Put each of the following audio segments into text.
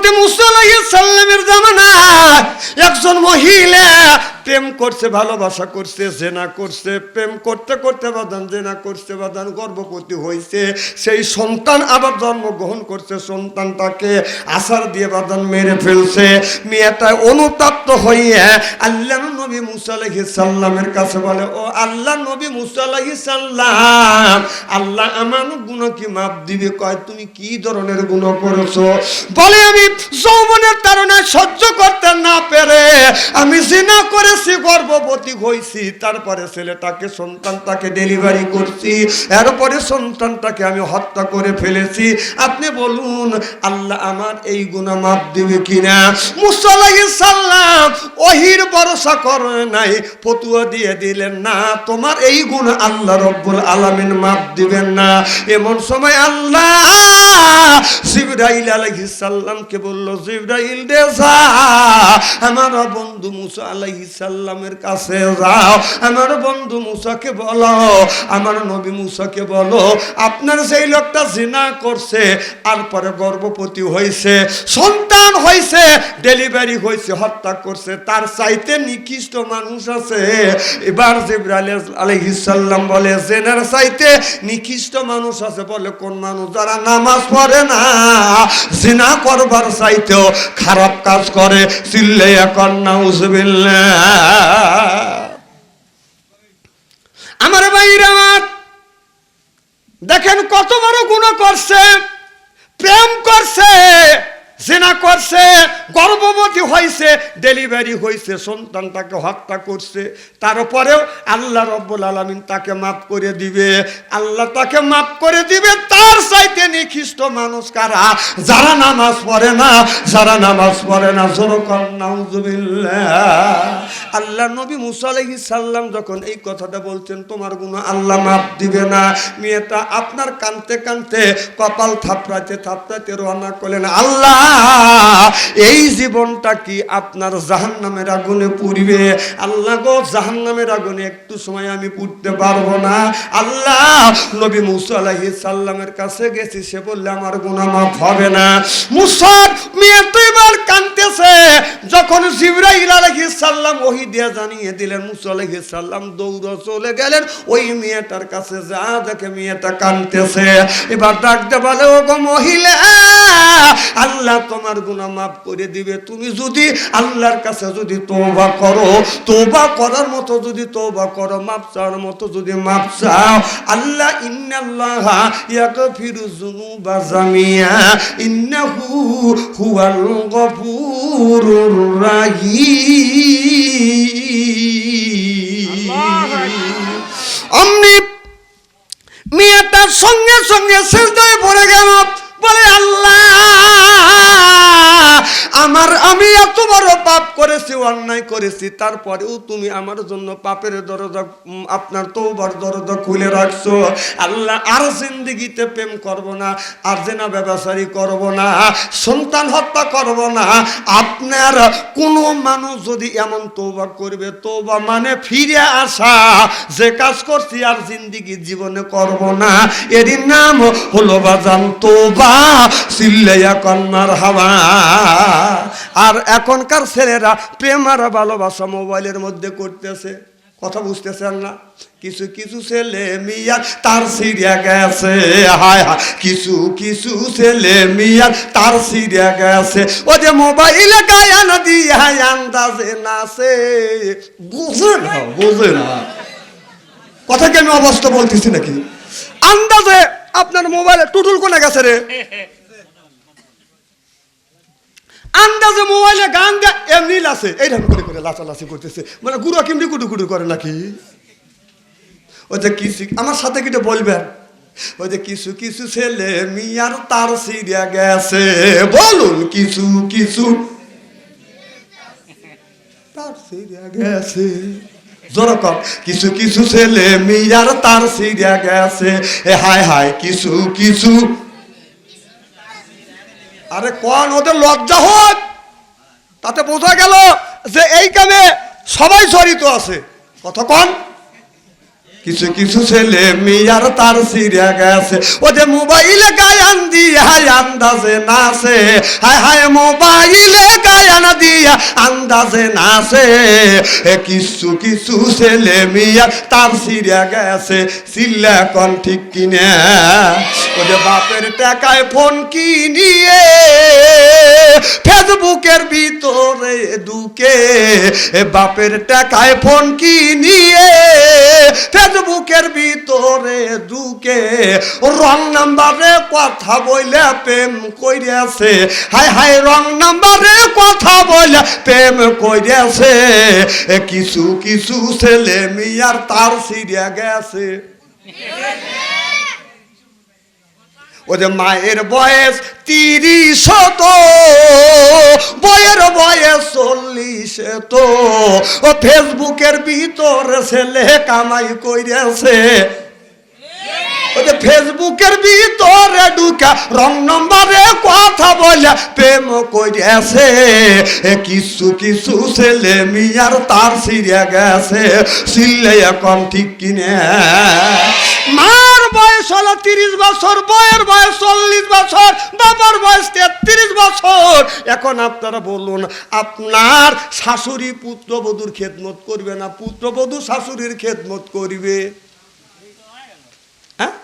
হজরতে আলাইহিস সালামের জামানায় একজন মহিলা প্রেম করছে, ভালোবাসা করছে, জেনা করছে, প্রেম করতে করতে বাদান, জেনা করছে, বাদান, গর্ভবতী হয়েছে সেই সন্তান আবার জন্মগ্রহণ করছে, সন্তানটাকে আসার দিয়ে বাদান মেরে ফেলছে। মেয়েটা অনুতপ্ত হইয়া আল্লাহ নবী মুসা সাল্লামের কাছে বলে, ও আল্লাহ নবী মুসা সাল্লাম, আল্লাহ আমার গুণ কি মাপ দিবে? কয়, তুমি কি ধরনের গুণ করেছ? বলে, আমি যৌবনের কারণে সহ্য করতে না পেরে আমি জিনা করেছি গর্ভবতী হয়েছি তারপরে ছেলেটাকে, সন্তানটাকে ডেলিভারি করছি। এরপরে সন্তানটাকে আমি হত্যা করে ফেলেছি। আপনি বলুন, আল্লাহ আমার এই গুণা মাপ দিবে কিনা? মুসাল্লাহি ওহির ভরসা করে নাই, ফতুয়া দিয়ে দিলেন না। তোমার এই গুণ আল্লাহ রব্বুল আলামিন মাপ দিবেন না। এমন সময় আল্লাহ জিবরাইল আলাইহিস সালামকে বলল, জিবরাইল রে আমার বন্ধু মুসা আলাইহিস সালামের কাছে যাও, আমার বন্ধু মুসাকে বলো, আমার নবী মুসাকে বলো, আপনার সেই লোকটা জিনা করছে, আর পরে গর্ভবতী হয়েছে, সন্তান হয়েছে, ডেলিভারি হয়েছে, হত্যা করছে, তার চাইতে নিকৃষ্ট মানুষ আছে। এবার জিব্রাইল আলাইহিস সালাম বলে, জেনার চাইতে নিকৃষ্ট মানুষ আছে বলে, কোন মানুষ? যারা নামাজ পড়ে না, জিনা করবার চাইতেও খারাপ কাজ করে। চিল্লে এখন নাউজুবিল্লাহ। আমার আমার দেখেন কত বড় গুণ করছে প্রেম করছে। জেনা করছে, গর্ভবতী হয়েছে ডেলিভারি হয়েছে সন্তানটাকে হত্যা করছে। তারপরেও আল্লাহ রব্বুল আলমিন তাকে মাফ করে দিবে। আল্লাহ তাকে মাফ করে দিবে, তার চাইতে নিখিষ্ট মানুষ কারা? যারা নামাজ পড়ে না, যারা নামাজ পড়ে না আল্লাহ নবী মুসা সাল্লাম যখন এই কথাটা বলছেন, তোমার গুণ আল্লাহ মাফ দিবে না। মেয়েটা আপনার কানতে কানতে কপাল থাপড়াতে থাপড়াতে রওনা করলেন। আল্লাহ এই জীবনটা কি আপনার জাহান্নামের আগুনে পুড়বে? আল্লাহ গো, জাহান্নামের আগুনে একটু সময় আমি পুড়তে পারব না। আল্লাহ নবী মুসা আলাইহিস সাল্লামের কাছে গেছি, সে বললে, আমার গুনাহ মাফ হবে না। মুসা মেয়ে তো এবার কানতেছে যখন জিবরাইল আলাইহিস সাল্লাম ওহি দিয়ে জানিয়ে দিলেন, মুসা আলাইহিস সাল্লাম দৌড় চলে গেলেন, ওই মেয়েটার কাছে যা দেখে মেয়েটা কানতেছে এবার ডাকতে বলে ও গো মহিলা, আল্লাহ তোমার গুনাহ মাফ করে দিবে। তুমি যদি আল্লাহর কাছে যদি তওবা করো, তওবা করার মতো যদি তওবা করো, মাফ চাওয়ার মতো যদি মাফ চাও, আল্লাহ ইন্নাল্লাহা ইয়াগফিরু যুনুবা জামিয়া, ইন্নাহু হুয়াল গফুরুর রাহিম। অমনি মেয়েটার সঙ্গে সঙ্গে সেজদায় পড়ে গেল, বলে, আল্লাহ আমার, আমি এত বড় পাপ করেছি, অন্যায় করেছি, তারপরেও তুমি আমার জন্য পাপের দরজা আপনার তৌবার দরজা খুলে রাখছো। আল্লাহ আর জিন্দিগিতে প্রেম করব না, আর জেনা ব্যবসায়ী করব না, সন্তান হত্যা করব না। আপনার কোনো মানুষ যদি এমন তৌবা করবে তৌবা মানে ফিরে আসা। যে কাজ করছি আর জিন্দিগি জীবনে করব না। এরই নাম হলো বাজান তোবা সিল্লাইয়া কন্যার হাওয়া। আর এখনকার ছেলেরা প্রেম আর ভালোবাসা মোবাইলের মধ্যে করতেছে। কথা বুঝতেছেন না? কিছু কিছু ছেলে মিয়া তার সিরিয়া গেছে। হায় হায়, কিছু কিছু ছেলে মিয়া তার সিরিয়া গেছে। ও যে মোবাইলে আন্দাজে নাচে। বুঝে না বুঝে না। কথা কি আমি অবস্থা বলতেছি নাকি? আন্দাজে আপনার মোবাইলে টুটুল কোনে গেছে রে? আন্দাজে মোবাইলে গান গা এমনি লাসে। এইরকম করে করে লাচালাচি করতেছে। মানে গুরু কেমনি কুটু কুটু করে নাকি? ওই যে কিছু আমার সাথে কিটা বলবেন ওই যে কিছু কিছু ছেলে মিয়ার তার সিরিয়া গেছে। বলুন কিছু কিছু তার সিরিয়া গেছে। জোরকম কিছু কিছু ছেলে মিয়ার তার সিরিয়া গেছে। হায় হায় কিছু কিছু আরে কোন ওদের লজ্জা হোক তাতে বোঝা গেল যে এই সবাই জড়িত আছে। কতক্ষণ কিছু কিছু ছেলে মিয়ার তার সিরিয়া গেছে। ও যে মোবাইলে গায়ান দিয়া আন্দাজে নাচে, হায় হায় মোবাইলে গায়ান দিয়া আন্দাজে নাচে। এ কিছু কিছু ছেলে মিয়ার তার সিরিয়া গেছে সিল্লা কন ঠিক কিনে? ও যে বাপের টাকায় ফোন কিনিয়ে ফেসবুকের ভিতরে ঢুকে বাপের টাকায় ফোন কিনিয়ে ফেসবুকের ভিতরে ঢুকে রং নাম্বারে কথা বইলে প্রেম কইরেছে। হায় হায়, রং নাম্বারে কথা বইলে প্রেম কইরেছে। কিছু কিছু ছেলে মিয়ার তার সিরিয়া গেছে। ওদের মায়ের বয়স তিরিশ তো বয়ের বয়স চল্লিশে তো ও ফেসবুকের ভিতরে ছেলে কামাই ওদের ফেসবুকের ভিতরে ঢুকা রং নম্বরে কথা বলে প্রেম এ কিছু কিছু ছেলে মিয়ার তার সিরিয়া গেছে, সিলে এখন ঠিক কিনে। মার বয়স হলো তিরিশ বছর বয়ের বয়স চল্লিশ বছর, বাবার বয়স তেত্রিশ বছর। এখন আপনারা বলুন, আপনার শাশুড়ি পুত্রবধূর খেদমত করবে না? পুত্রবধূ শাশুড়ির খেদমত করবে? হ্যাঁ?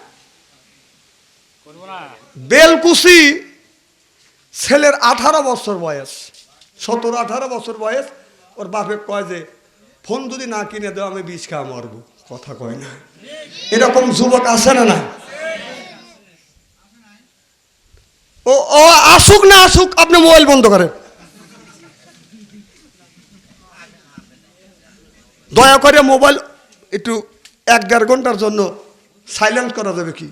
বেলকুশি ছেলের আঠারো বছর বয়স, সতেরো আঠারো বছর বয়স। ওর বাপে কয় যে, ফোন যদি না কিনে দেও, আমি বিষ খাওয়া মরবো। কথা কয় না। এরকম যুবক আছে না না ও ও আসুক না আসুক, আপনি মোবাইল বন্ধ করেন। দয়া করে মোবাইল একটু এক দেড় ঘণ্টার জন্য সাইলেন্ট করা যাবে কি?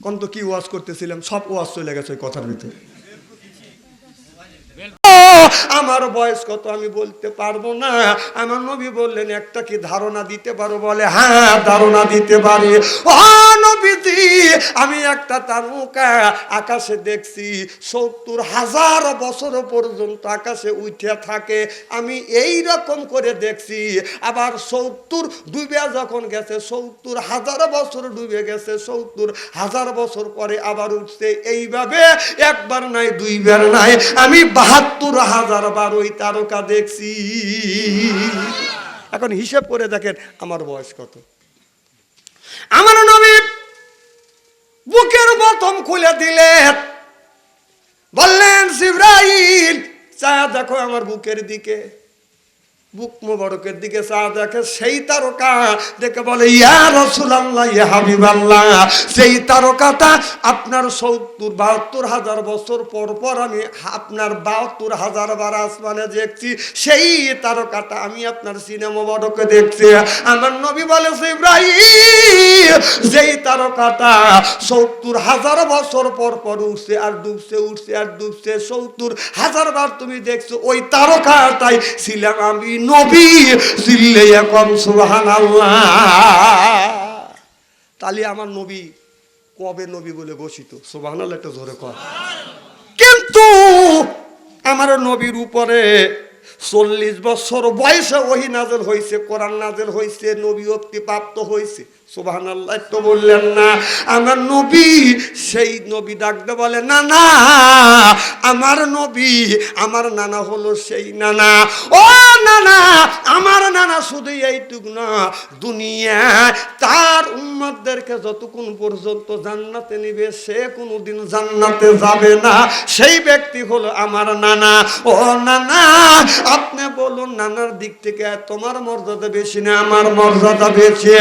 কোন তো কি ওয়াজ করতেছিলাম, সব ওয়াজ চলে গেছে কথার ভিতরে। আমার বয়স কত আমি বলতে পারব না। আমার নবী বললেন, একটা কি ধারণা দিতে পারো? বলে হ্যাঁ ধারণা দিতে পারি। ও আমি একটা তারকা আকাশে দেখছি, সত্তর হাজার বছর পর্যন্ত আকাশে উঠে থাকে। আমি এই রকম করে দেখছি, আবার সত্তর ডুবে যখন গেছে, সত্তর হাজার বছর ডুবে গেছে, সত্তর হাজার বছর পরে আবার উঠছে। এইভাবে একবার নাই, দুইবার নাই। আমি বাহাত্তর হাজার বার ওই তারকা দেখছি। এখন হিসেব করে দেখেন, আমার বয়স কত? আমার নবী বুকের বতম খুলে দিলেন বললেন শিবরাইল চা দেখো আমার বুকের দিকে। বুক মোবারকের দিকে চা দেখে সেই তারকা দেখে বলে, ইয়া রসুলাল্লাহ, ইয়া হাবিবাল্লাহ সেই তারকাটা আপনার সত্তর, বাহাত্তর হাজার বছর পর পর আমি আপনার বাহাত্তর হাজার বার আসমানে দেখছি, সেই তারকাটা আমি আপনার সিনেমা মোবারকে দেখছি। আমার নবী বলে যেই তারকাটা সত্তর হাজার বছর পর পর উঠছে আর ডুবছে, উঠছে আর ডুবছে, সত্তর হাজার বার তুমি দেখছ, ওই তারকাটাই ছিলাম আমি নবী এখন সুবাহান তাহলে আমার নবী কবে নবী বলে বসিত সুবাহ একটা জোরে কর কিন্তু আমার নবীর উপরে চল্লিশ বছর বয়সে ওহি নাজেল হয়েছে কোরআন নাজেল হয়েছে নবী অক্তি প্রাপ্ত হয়েছে আল্লাহ তো বললেন না। আমার নবী, সেই নবী ডাকতে বলে না না আমার নবী, আমার নানা হলো সেই নানা। ও নানা, আমার নানা শুধু এইটুক না দুনিয়া তার উম্মতদেরকে যতক্ষণ পর্যন্ত জান্নাতে নিবে, সে কোনোদিন জান্নাতে যাবে না। সেই ব্যক্তি হলো আমার নানা। ও নানা, আপনি বলুন, নানার দিক থেকে তোমার মর্যাদা বেশি না আমার মর্যাদা বেশি?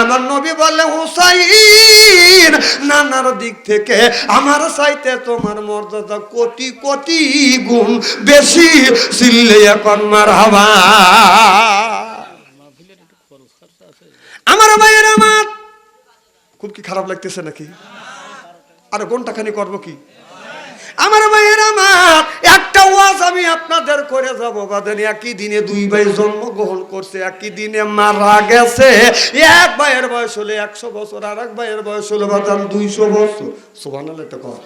আমার নবী বলে হুসাইন, নানার দিক থেকে আমার চাইতে তোমার মর্যাদা কোটি কোটি গুণ বেশি। চিল্লে এখন মার আমার ভাইয়ের আমার। খুব কি খারাপ লাগতেছে নাকি? আর ঘন্টাখানি করব কি? আমার ভাইয়ের আমার। একটা ওয়াজ আমি আপনাদের করে যাব, বাদেন একই দিনে দুই ভাই জন্মগ্রহণ করছে, একই দিনে মারা গেছে। এক ভাইয়ের বয়স হলে একশো বছর আর এক ভাইয়ের বয়স হলে বাদাম দুইশো বছর। সোভানাল একটা কথা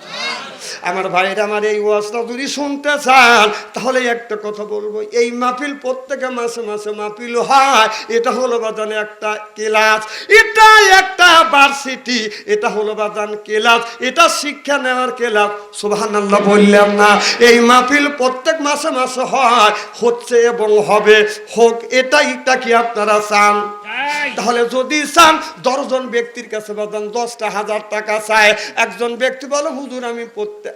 আমার ভাইয়ের আমার এই ওয়াজটা যদি শুনতে চান, তাহলে একটা কথা বলব। এই মাহফিল প্রত্যেকে মাসে মাসে মাহফিল হয়। এটা হলো বাজান একটা ক্লাস। এটা একটা ভার্সিটি এটা হলো বাজান ক্লাস। এটা শিক্ষা নেওয়ার ক্লাস। সুবহানাল্লাহ বললাম না। এই মাহফিল প্রত্যেক মাসে মাসে হয়। হচ্ছে এবং হবে। হোক এটাইটা কি আপনারা চান? তাহলে যদি চান, দশজন ব্যক্তির কাছে বাদান দশটা হাজার টাকা চায়, একজন ব্যক্তি বলে, হুজুর, আমি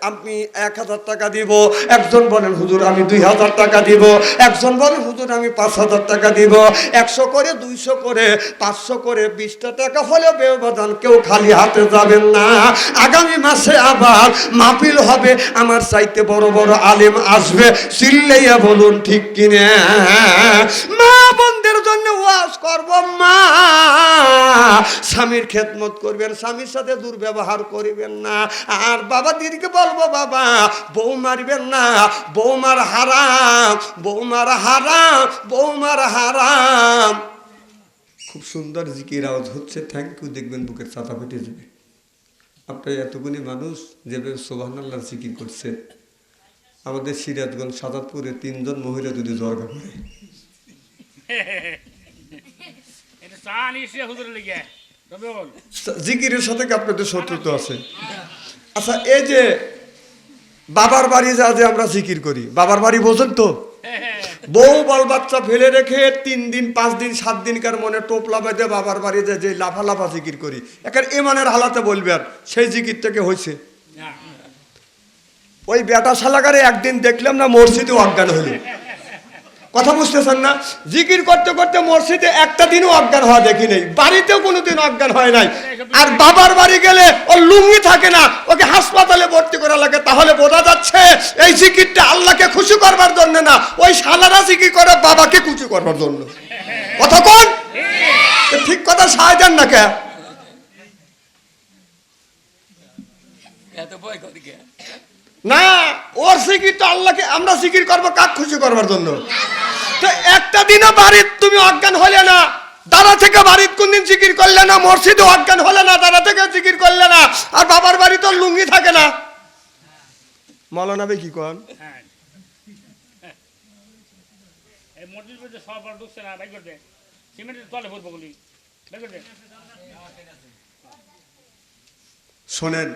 আমি এক হাজার টাকা দিব। একজন বলেন, হুজুর, আমি দুই হাজার টাকা দিব। একজন বলেন, হুজুর, আমি পাঁচ হাজার টাকা দিব। একশো করে, দুইশো করে, পাঁচশো করে, বিশটা টাকা হলে ব্যবধান কেউ খালি হাতে যাবেন না। আগামী মাসে আবার মাহফিল হবে, আমার চাইতে বড় বড় আলেম আসবে। চিল্লাইয়া বলুন, ঠিক কিনে? মা ওয়াজ করব মা। স্বামীর খেদমত করবেন, স্বামীর সাথে দুর্ব্যবহার করিবেন না। আর বাবা দিদিকে বলব, বাবা, বউ মারবেন না। বৌমার হারাম বৌমার হারাম বৌমার হারাম। খুব সুন্দর জিকির আওয়াজ হচ্ছে। থ্যাংক ইউ দেখবেন বুকের ছাতা ফেটে যাবে। আপনার এতগুলি মানুষ যেভাবে সোবাহান আল্লাহ জিকির করছে। আমাদের সিরাজগঞ্জ সাদাতপুরে তিনজন মহিলা যদি জর্গা করে এটা চা নিয়ে হুজুর লেগে। জিকিরের সাথে আপনাদের শত্রুতা আছে। আচ্ছা এই যে বাবার বাড়ি যা যে আমরা জিকির করি বাবার বাড়ি বোঝেন তো? বউ বল বাচ্চা ফেলে রেখে তিন দিন পাঁচ দিন সাত দিনকার মনে টোপলা বেঁধে বাবার বাড়ি যে যে লাফা লাফা জিকির করি। একার এমানের হালাতে বলবে আর সেই জিকির থেকে হয়েছে ওই বেটা শালাকারে একদিন দেখলাম না মসজিদে অজ্ঞান হলো কথা বুঝতেছেন না? জিকির করতে করতে মসজিদে একটা দিনও অজ্ঞান হওয়া দেখি নেই। বাড়িতেও কোনোদিন অজ্ঞান হয় নাই। আর বাবার বাড়ি গেলে ও লুঙ্গি থাকে না, ওকে হাসপাতালে ভর্তি করা লাগে, তাহলে বোঝা যাচ্ছে এই জিকিরটা আল্লাহকে খুশি করবার জন্য না, ওই শালারা জিকির করে বাবাকে খুশি করবার জন্য। কথা কোন? ঠিক কথা সাহায্য না কে? এত ভয় করি কে? না ওর জিকির তো আল্লাহকে আমরা জিকির করব কাক খুশি করবার জন্য? তো একটা দিনও বাড়ির তুমি অজ্ঞান হলে না দাদা থেকে বাড়ির কোনদিন জিকির করলে না মসজিদে অজ্ঞান হলে না দাদা থেকে জিকির করলে না আর বাবার বাড়ি তো লুঙ্গি থাকে না। মৌলানা বে কি কন? শোনেন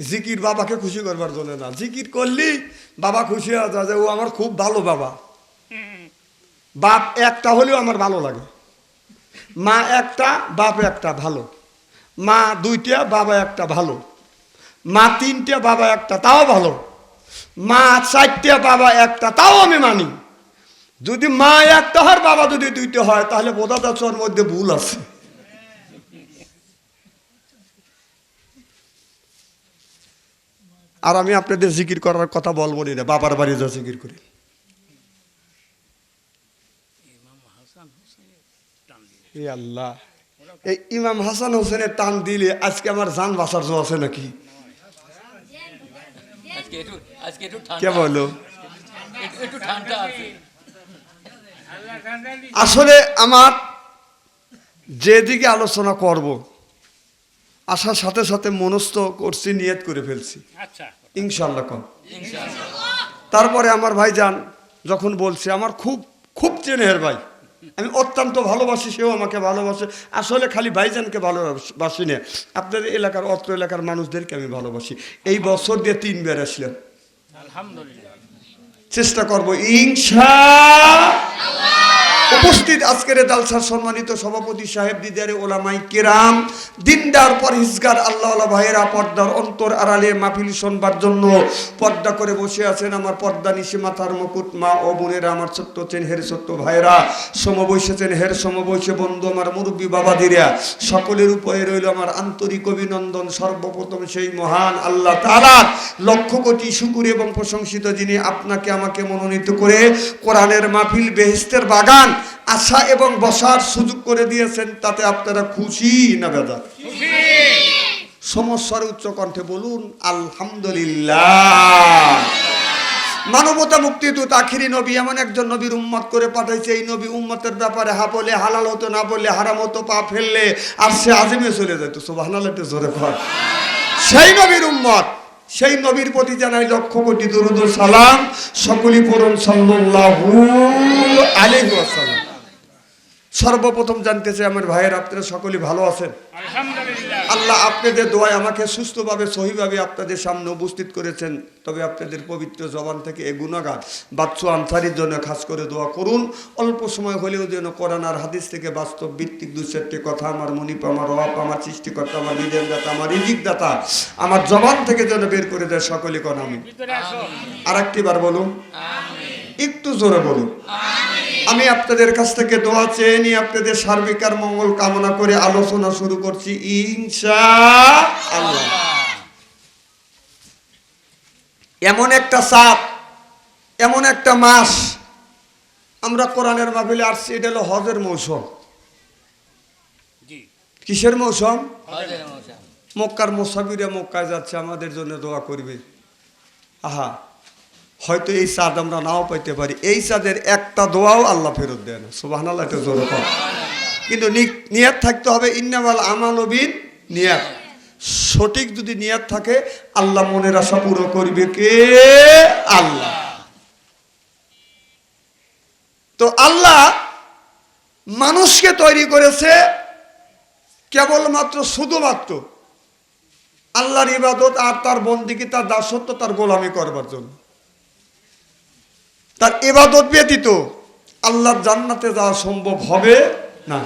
জিকির বাবাকে খুশি করবার জন্য না। জিকির করলি বাবা খুশি যায় যে, ও আমার খুব ভালো বাবা। বাপ একটা হলেও আমার ভালো লাগে। মা একটা, বাপ একটা ভালো। মা দুইটা, বাবা একটা ভালো। মা তিনটে, বাবা একটা, তাও ভালো। মা চারটে, বাবা একটা, তাও আমি মানি। যদি মা একটা হয়, বাবা যদি দুইটা হয়, তাহলে বোঝা যাচ্ছে ওর মধ্যে ভুল আছে। আর আমি আপনাদের জিকির করার কথা বলব না বাবার বাড়ি যা জিকির করি। আল্লাহ এই ইমাম হাসান হোসেনের টান দিলে আজকে আমার জান বাসার জো আছে নাকি? কে বলো? আসলে আমার যেদিকে আলোচনা করব আসার সাথে সাথে মনস্থ করছি নিয়ত করে ফেলছি। আচ্ছা। ইনশাল্লাহ কম। তারপরে আমার ভাই যান যখন বলছে আমার খুব খুব চেনের ভাই। আমি অত্যন্ত ভালোবাসি সেও আমাকে ভালোবাসে। আসলে খালি ভাইজানকে ভালোবাসি না। আপনাদের এলাকার অত্র এলাকার মানুষদেরকে আমি ভালোবাসি। এই বছর দিয়ে তিনবার আসলাম আলহামদুলিল্লাহ। চেষ্টা করব ইনশা উপস্থিত আজকের দালসার সম্মানিত সভাপতি সাহেব, দিদারে ওলামাই কেরাম, দিনদার পরহিজগার আল্লাহ ভাইয়েরা পর্দার অন্তর আড়ালে মাহফিল শোনবার জন্য পর্দা করে বসে আছেন আমার পর্দা নিশি মাথার মুকুট মা ও বোনেরা, আমার ছোট্ট চেন হের ছোট্ট ভাইয়েরা সমবৈশেছেন হের সমবৈশে বন্ধু, আমার মুরব্বী বাবাদিরা সকলের উপরে রইল আমার আন্তরিক অভিনন্দন। সর্বপ্রথম সেই মহান আল্লাহ তারা লক্ষ কোটি শুকুর এবং প্রশংসিত যিনি আপনাকে আমাকে মনোনীত করে কোরআনের মাহফিল বেহেস্তের বাগান আসা এবং বসার সুযোগ করে দিয়েছেন, তাতে আপনারা খুশি না বেদা সমস্যার উচ্চ কণ্ঠে বলুন, আলহামদুলিল্লাহ। মানবতা মুক্তি তো তাখিরি নবী, এমন একজন নবীর উম্মত করে পাঠাইছে, এই নবী উম্মতের ব্যাপারে হা বলে, হালাল হতো না বললে হারাম হতো, পা ফেললে, আর সে আজিমে চলে যেত সোবাহানাল একটু জোরে কর। সেই নবীর উম্মত, সেই নবীর প্রতি জানাই লক্ষ কোটি দরুদ সালাম। সকলি সাল্লাল্লাহু আলাইহি ওয়াসাল্লাম। সর্বপ্রথম জানতে চাই আমার ভাইয়ের আপনারা সকলে ভালো আছেন। আল্লাহ আপনাদের দোয়ায় আমাকে সুস্থভাবে সহিভাবে আপনাদের সামনে উপস্থিত করেছেন। তবে আপনাদের পবিত্র জবান থেকে এ গুণাগার বাচ্চু আনসারির জন্য খাস করে দোয়া করুন। অল্প সময় হলেও যেন কোরআন আর হাদিস থেকে বাস্তব ভিত্তিক দু চারটি কথা আমার মনিপ আমার রব আমার সৃষ্টিকর্তা আমার বিদেন দাতা আমার দাতা আমার জবান থেকে যেন বের করে দেয় সকলে কন আমি আর একটি বার বলুন। একটু জোরে বলুন। আমি আপনাদের কাছ থেকে দোয়া চেয়ে নিয়ে আপনাদের সার্বিক আর মঙ্গল কামনা করে আলোচনা শুরু করছি ইনশা আল্লাহ এমন একটা সাপ এমন একটা মাস আমরা কোরআনের মাহফিলে আসছি এটা হলো হজের মৌসুম। কিসের মৌসুম। মক্কার মোসাফিরা মক্কায় যাচ্ছে আমাদের জন্য দোয়া করবে। আহা হয়তো এই চাঁদ আমরা নাও পাইতে পারি। এই চাঁদের একটা দোয়াও আল্লাহ ফেরত দেয় না। সুবাহ আল্লাহ এটা জোরে কিন্তু নিয়াত থাকতে হবে ইন্নামাল আমানবিন নিয়াত। সঠিক যদি নিয়াত থাকে, আল্লাহ মনের আশা পুরো করবে কে? আল্লাহ। তো আল্লাহ মানুষকে তৈরি করেছে কেবলমাত্র শুধুমাত্র আল্লাহর ইবাদত আর তার বন্দিকে, তার দাসত্ব, তার গোলামি করবার জন্য। তার এবাদত ব্যতীত আল্লাহর জান্নাতে যাওয়া সম্ভব হবে না।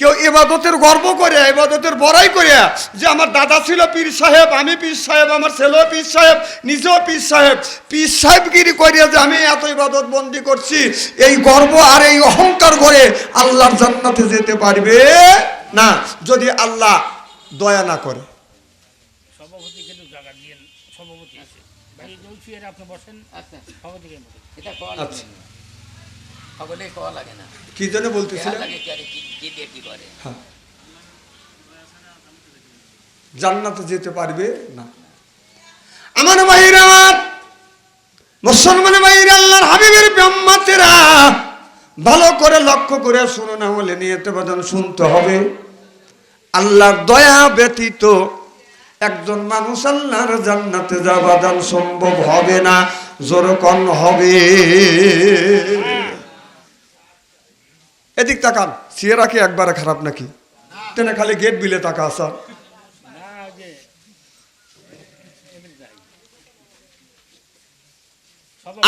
কেউ এবাদতের গর্ব করে এবাদতের বড়াই করে যে আমার দাদা ছিল পীর সাহেব আমি পীর সাহেব আমার ছেলেও পীর সাহেব নিজেও পীর সাহেব। পীর সাহেবগিরি করে যে আমি এত ইবাদত বন্দি করছি এই গর্ব আর এই অহংকার করে আল্লাহর জান্নাতে যেতে পারবে না যদি আল্লাহ দয়া না করে। সভাপতি কিন্তু জায়গা দিয়ে সভাপতি আছে। আপনি বসেন। আচ্ছা। সভাপতিকে মতো এটা আচ্ছা। লাগে না সকলে কওয়া লাগে না। কি জন্য বলতেছিলেন কি আরে কি কি দিয়ে কি করে। হ্যাঁ। জান্নাতে যেতে পারবে? না। আমার ভাইরা মুসলমান ভাইরা আল্লাহর হাবিবের ব্রহ্মাতেরা ভালো করে লক্ষ্য করে শুনো না হলে নিয়তে বাদন শুনতে হবে। আল্লাহর দয়া ব্যতীত একজন মানুষ আল্লাহর জান্নাতে যাবাদান সম্ভব হবে না। জোরকন হবে। এদিক তাকান, সিয়েরা কি একবারে খারাপ নাকি? তেনে খালি গেট বিলে তাকা সভাপতি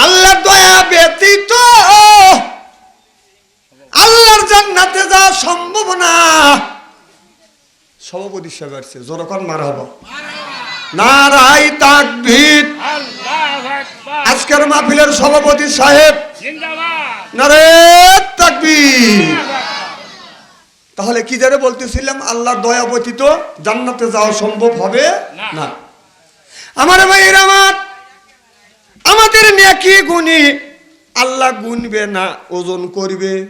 আল্লাহ দয়া ব্যতীত আল্লাহর জান্নাতে যাওয়া সম্ভব না। সভাপতি সাহেব আসছে জোরকন মার হব নারাই আজকের মাহফিলের সভাপতি সাহেব নারে তাকবীর। তাহলে কি জানে বলতেছিলাম আল্লাহ দয়া ব্যতীত জান্নাতে যাওয়া সম্ভব হবে না। আমার ভাইয়ের আমার আমাদের নেকি গুণী আল্লাহ গুনবে না ওজন করবে।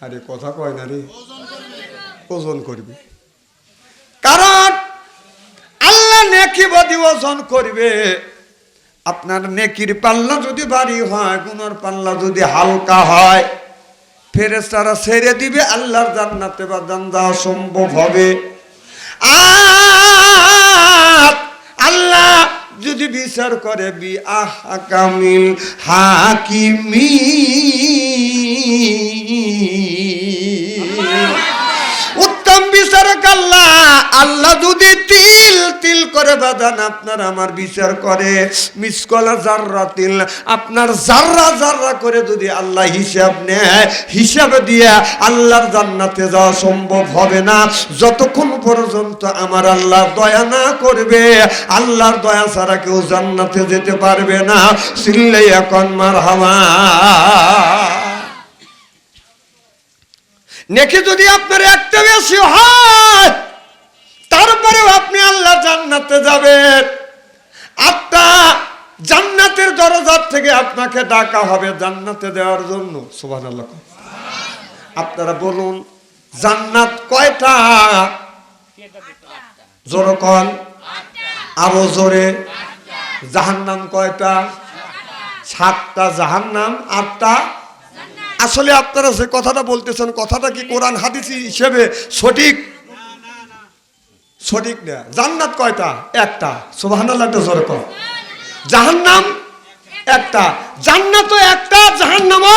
আরে কথা কয় না রে। ওজন করবে। কারণ নেকি বদি ওজন করবে। আপনার নেকির পাল্লা যদি ভারী হয় গুনার পাল্লা যদি হালকা হয় ফেরেস্তারা ছেড়ে দিবে আল্লাহর জান্নাতে বা জান যাওয়া সম্ভব হবে। আর আল্লাহ যদি বিচার করে বি আহ কামিল হাকিমি উত্তম বিচারক আল্লাহ আল্লাহ যদি করে বাদান আপনার আমার বিচার করে। মিসকলা জাররা তিল, আপনার জাররা জাররা করে যদি আল্লাহ হিসাব নেয়, হিসাবে দিয়ে আল্লাহর জান্নাতে যাওয়া সম্ভব হবে না। যতক্ষণ পর্যন্ত আমার আল্লাহ দয়া না করবে, আল্লাহর দয়া ছাড়া কেউ জান্নাতে যেতে পারবে না। সিল্লাই এখন মার হামা নেকি যদি আপনার একটা বেশি হয় তারপরেও আপনি আল্লাহ জান্নাতে যাবেন। আটটা জান্নাতের দরজার থেকে আপনাকে ডাকা হবে জান্নাতে দেওয়ার জন্য। আল্লাহ আপনারা বলুন, জান্নাত কয়টা? জোরে আরও জোরে। জাহান্নাম কয়টা? সাতটা। জাহান্নাম আটটা। আসলে আপনারা যে কথাটা বলতেছেন, কথাটা কি কোরআন হাদিস হিসেবে সঠিক? সঠিক না। জান্নাত কয়টা? একটা। সুবহানাল্লাহ, একটা জোরে জাহান্নাম একটা। জান্নাতও একটা, জাহান্নামও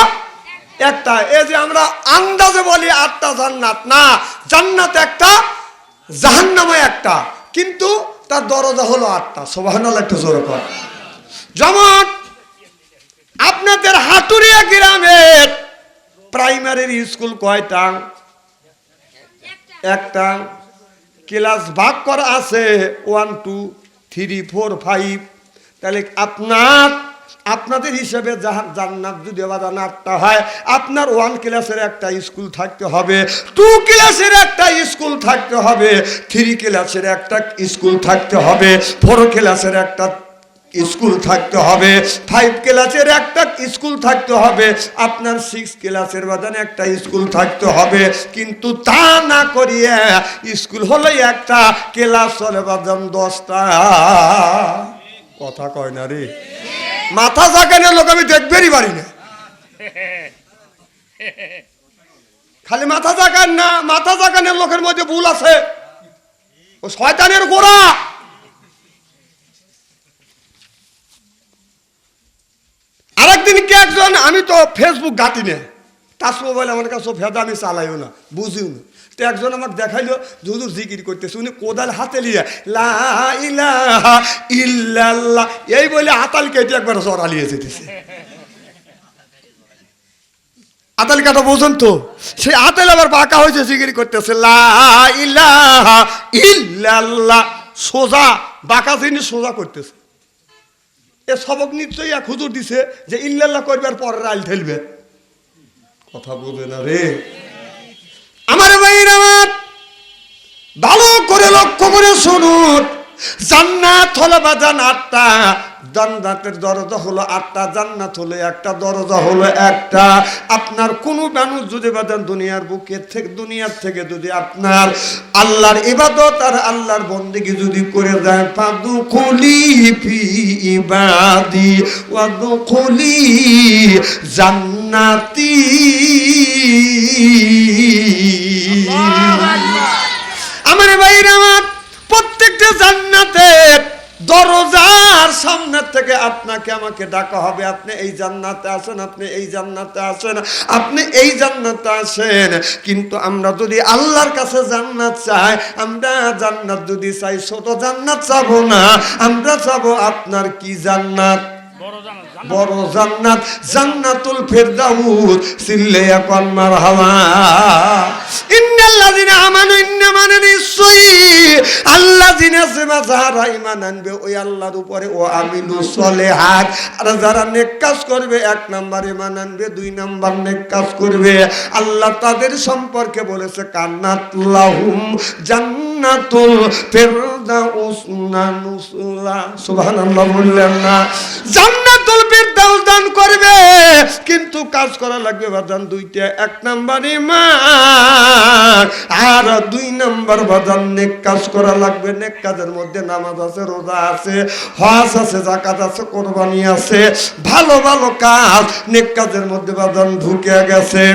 একটা। এই যে আমরা আন্দাজে বলি আটটা জান্নাত, না। জান্নাত একটা, জাহান্নামও একটা। কিন্তু তার দরজা হলো আটটা। সুবহানাল্লাহ, একটু জোরে কর যেমন আপনাদের হাতুরিয়া গ্রামের প্রাইমারির স্কুল কয়টা? একটা। ক্লাস ভাগ করা আছে one two three four five তাহলে আপনার, আপনাদের হিসেবে জান্নাত যদি আবাদান আটটা হয়, আপনার ওয়ান ক্লাসের একটা স্কুল থাকতে হবে টু ক্লাসের একটা স্কুল থাকতে হবে থ্রি ক্লাসের একটা স্কুল থাকতে হবে ফোর ক্লাসের একটা স্কুল থাকতে হবে ফাইভ ক্লাসের একটা স্কুল থাকতে হবে, আপনার সিক্স ক্লাসের বাদানে একটা স্কুল থাকতে হবে। কিন্তু তা না করিয়ে স্কুল হলো একটা ক্লাস হলে বাদান দশটা। কথা কয় না রে। মাথা জাগানোর লোক আমি দেখবেরই পারি না। খালি মাথা জাগান না, মাথা জাগানোর লোকের মধ্যে ভুল আছে। ও শয়তানের গোড়া। আরেকদিন কে একজন আমি তো ফেসবুক ঘাটি না টাচ মোবাইল আমার কাছে ভেদা আমি চালাইও না, বুঝিও না। তো একজন আমাকে দেখাইলো, হুজুর জিকির করতেছে। উনি কোদাল হাতে লিয়ে লা ইলাহা ইল্লাল্লাহ। এই বলে আতাল কেটে একবার জড়ালিয়ে যেতেছে। আতাল কাটা বোঝেন তো? সে আতাল আবার বাঁকা হয়েছে, জিকির করতেছে, লা ইলাহা ইল্লাল্লাহ। সোজা, বাঁকা জিনিস সোজা করতেছে। এ সবক নিশ্চয়ই এক হুজুর দিছে যে ইল্লাল্লাহ করবার পর রাইল ঠেলবে। কথা বুঝে না রে। আমার ভাইয়ের আমার, ভালো করে লক্ষ্য করে শুনুন। জান্নাত হলো বাজান আটটা জান্নাতের দরজা হলো আটটা, জান্নাত হলো একটা, দরজা হলো একটা। আপনার কোনো মানুষ যদি বাজান দুনিয়ার বুকে থেকে, দুনিয়ার থেকে যদি আপনার আল্লাহর ইবাদত আর আল্লাহর বন্দেগি যদি করে যায় পাদু খুলি ফি ইবাদি ওয়াদু খুলি জান্নাতি। আমার ভাইরা আমার প্রত্যেকটা জান্নাতের দরজার সামনে থেকে আপনাকে আমাকে ডাকা হবে। আপনি এই জান্নাতে আসেন, আপনি এই জান্নাতে আসেন, আপনি এই জান্নাতে আসেন। কিন্তু আমরা যদি আল্লাহর কাছে জান্নাত চাই, আমরা জান্নাত যদি চাই, ছোট জান্নাত চাবো না, আমরা চাবো আপনার কি জান্নাত? বড় জানা জানা বড় জান্নাত, জান্নাতুল ফেরদাউস, সিল্লে এখন মারহাবা। ইন্নাল্লাযিনা আমানু ইন্না মানে নিশ্চয়ই আল্লাযিনা সেবা যারা ঈমান আনবে, ওই আল্লাহর উপরে ও আমিনু সলিহাত। আর যারা নেক কাজ করবে, এক নাম্বার ঈমান আনবে, দুই নাম্বার নেক কাজ করবে। আল্লাহ তাদের সম্পর্কে বলেছে, কান্নাত লাহুম জান্নাতুল ফেরদাউস নানুসুলা সুবহানাল্লাহ বললেন না। জান্নাতুল ফেরদাউস দান করবে। কিন্তু কাজ করা লাগবে বাদান দুইটা। এক নাম্বার ইমান আর দুই নাম্বার বাদান নেক কাজ করা লাগবে। নেক কাজের মধ্যে নামাজ আছে, রোজা আছে, হজ আছে জাকাত আছে, কোরবানি আছে। ভালো ভালো কাজ, নেক কাজের মধ্যে বাদান ঢুকে গেছে।